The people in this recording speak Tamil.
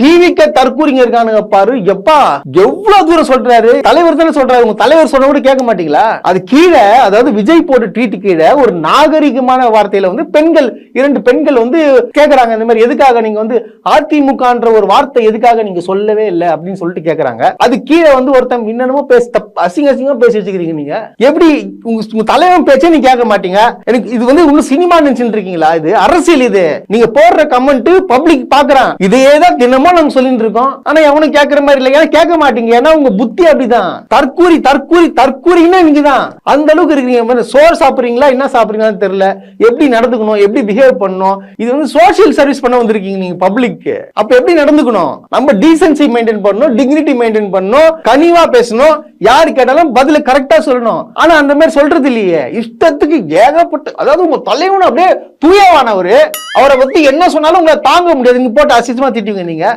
டிவிக்க தற்கூறிங்க இருக்கானுங்க பாரு. எப்பா எவ்வளவு தூரம் சொல்றாரு? தலைவர் தானே சொல்றாரு. உங்க தலைவர் சொன்ன கூட கேட்க மாட்டீங்களா? அது கீழே அதாவது விஜய் போட்டு ட்வீட் கீழே ஒரு நாகரிகமான வார்த்தையில வந்து பெண்கள் இரண்டு பெண்கள் வந்து கேக்குறாங்க. இந்த மாதிரி எதுக்காக நீங்க வந்து அதிமுகன்ற ஒரு வார்த்தை எதுக்காக நீங்க சொல்லவே இல்லை அப்படின்னு சொல்லிட்டு கேக்குறாங்க. அது கீழே வந்து ஒருத்தன் என்னென்னமோ பேச தப்பு அசிங்க அசிங்கமா பேசி வச்சுக்கிறீங்க நீங்க. எப்படி உங்க உங்க தலைவன் பேச்சே நீங்க கேட்க மாட்டீங்க? எனக்கு இது வந்து உங்க சினிமா நினைச்சுட்டு இருக்கீங்களா இது? அரசியல் இது. நீங்க போடுற கமெண்ட் பப்ளிக் பாக்குறான். இதே தான் தினமும் நம்ம சொல்லிட்டு இருக்கோம். ஆனா எவனும் கேட்கற மாதிரி இல்லை ஏன்னா கேட்க மாட்டீங்க. ஏன்னா உங்க புத்தி அப்படிதான். தற்கூரி தற்கூரி தற்கூரின்னா நீங்க தான் அந்த அளவுக்கு இருக்கீங்க சோறு சாப்பிடுறீங்களா என்ன சாப்பிடுறீங்கன்னு தெரியல. எப்படி நடந்துக்கணும் எப்படி பிஹேவ் பண்ணணும். இது வந்து சோஷியல் சர்வீஸ் பண்ண வந்திருக்கீங்க நீங்க பப்ளிக்கு அப்ப எப்படி நடந்துக்கணும்? நம்ம டீசென்சி மெயின்டைன் பண்ணணும் டிக்னிட்டி மெயின்டைன் பண்ணணும் கனிவா பேசணும். யாரு கேட்டாலும் பதில கரெக்டா சொல்லணும். ஆனா அந்த மாதிரி சொல்றது இல்லையே. இஷ்டத்துக்கு ஏகப்பட்டு அதாவது உங்க தலைவன் அப்படியே தூயவானவர். அவரை பத்தி என்ன சொன்னாலும் உங்களை தாங்க முடியாது. நீங்க போட்டு அசிசமா திட்டுவீங்க நீங்க.